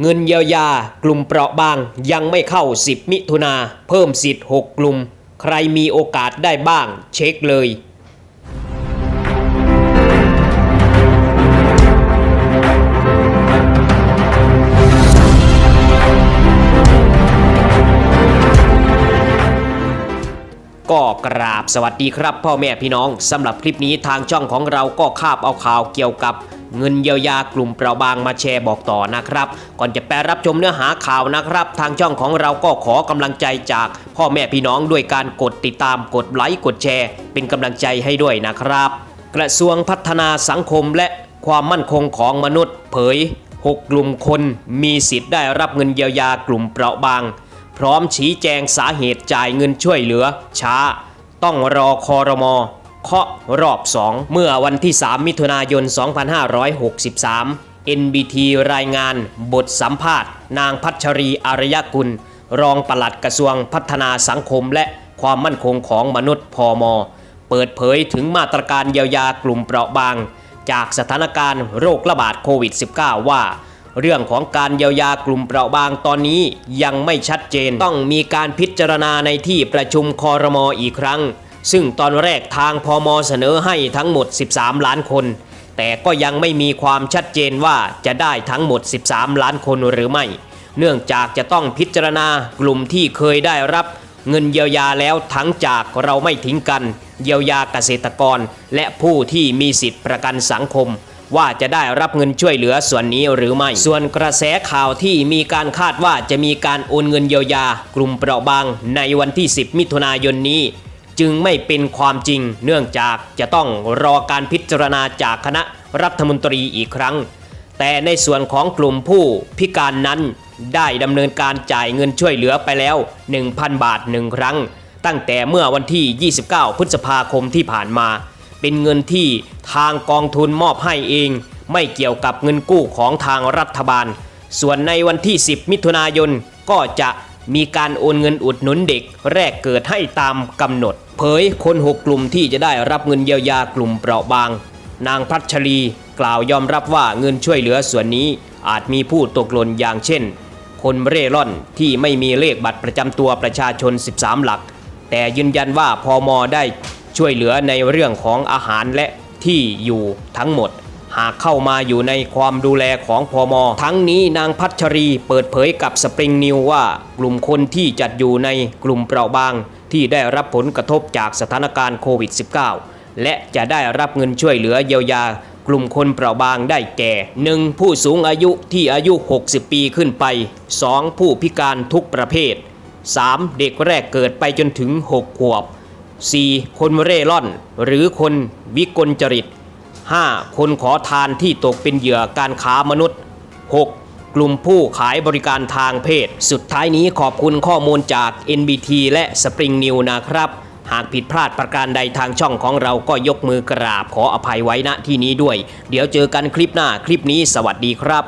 เงินเยียวยากลุ่มเปราะบางยังไม่เข้า 10 มิถุนาเพิ่มสิทธิ์ 6 กลุ่ม ใครมีโอกาสได้บ้างเช็คเลย ก็กราบสวัสดีครับพ่อแม่พี่น้องสำหรับคลิปนี้ทางช่องของเราก็คาบเอาข่าวเกี่ยวกับ เงินเยียวยากลุ่มเปราะบางมาแชร์บอกต่อนะครับ ก่อนจะไปรับชมเนื้อหาข่าวนะครับ ทางช่องของเราก็ขอกำลังใจจากพ่อแม่พี่น้องด้วยการกดติดตามกดไลค์กดแชร์ เป็นกำลังใจให้ด้วยนะครับ กระทรวงพัฒนาสังคมและความมั่นคงของมนุษย์ เผย 6 กลุ่มคนมีสิทธิ์ได้รับเงินเยียวยากลุ่มเปราะบาง พร้อมชี้แจงสาเหตุจ่ายเงินช่วยเหลือ ช้า ต้องรอคอรมอ เคาะรอบ 2 เมื่อวันที่ 3 มิถุนายน 2563 NBT รายงานบทสัมภาษณ์ นางพัชรีอารยกุล รองปลัดกระทรวงพัฒนาสังคมและความมั่นคงของมนุษย์พอมเปิดเผยถึงมาตรการเยียวยากลุ่มเปราะบาง จากสถานการณ์โรคระบาดโควิด -19 ว่า เรื่องของการเยียวยากลุ่มเปราะบางตอนนี้ยังไม่ชัดเจน ต้องมีการพิจารณาในที่ประชุมคอรมออีกครั้ง ซึ่งตอนแรกทางพอมเสนอให้ทั้งหมด 13 ล้านคน แต่ก็ยังไม่มีความชัดเจนว่าจะได้ทั้งหมด 13 ล้านคนหรือไม่ เนื่องจากจะต้องพิจารณากลุ่มที่เคยได้รับเงินเยียวยาแล้วทั้งจากเราไม่ทิ้งกัน เยียวยาเกษตรกร และผู้ที่มีสิทธิประกันสังคม ว่าจะได้รับเงินช่วยเหลือส่วนนี้หรือไม่ ส่วนกระแสข่าวที่มีการคาดว่าจะมีการโอนเงินเยียวยากลุ่มเปราะบางในวันที่ 10 มิถุนายนนี้ จึงไม่เป็นความจริง เนื่องจากจะต้องรอการพิจารณาจากคณะรัฐมนตรีอีกครั้ง แต่ในส่วนของกลุ่มผู้พิการนั้นได้ดำเนินการจ่ายเงินช่วยเหลือไปแล้ว 1,000 บาทหนึ่งครั้ง ตั้งแต่เมื่อวันที่ 29 พฤษภาคมที่ผ่านมา เป็นเงินที่ทางกองทุนมอบให้เอง ไม่เกี่ยวกับเงินกู้ของทางรัฐบาล ส่วนในวันที่ 10 มิถุนายนก็จะ มีการโอนเงินอุดหนุนเด็ก แรกเกิดให้ตามกำหนด เผยคนหกกลุ่มที่จะได้รับเงินเยียวยากลุ่มเปราะบาง นางพัชรีกล่าวยอมรับว่าเงินช่วยเหลือส่วนนี้อาจมีผู้ตกหล่นอย่างเช่น คนเร่ร่อนที่ไม่มีเลขบัตรประจำตัวประชาชน 13 หลัก แต่ยืนยันว่าพอมอได้ช่วยเหลือในเรื่องของอาหารและที่อยู่ทั้งหมด หากเข้ามาอยู่ในความดูแลของพอมอทั้งนี้นางพัชรีเปิดเผยกับสปริงนิวว่ากลุ่มคนที่จัดอยู่ในกลุ่มเปราะบาง ที่ได้รับผลกระทบจากสถานการณ์โควิด -19 และจะได้รับเงินช่วยเหลือเยียวยากลุ่มคนเปราะบางได้แก่ 1. ผู้สูงอายุที่อายุ 60 ปีขึ้นไป 2. ผู้พิการทุกประเภท 3. เด็กแรกเกิดไปจนถึง 6 ขวบ 4. คนเร่ร่อน หรือคนวิกลจริต 5. คนขอทานที่ตกเป็นเหยื่อการค้ามนุษย์ 6. กลุ่มผู้ขายบริการทางเพศ สุดท้ายนี้ขอบคุณข้อมูลจาก NBT และ Spring New นะครับ หากผิดพลาดประการใดทางช่องของเราก็ยกมือกราบขออภัยไว้ณที่นี้ด้วย เดี๋ยวเจอกันคลิปหน้าคลิปนี้สวัสดีครับ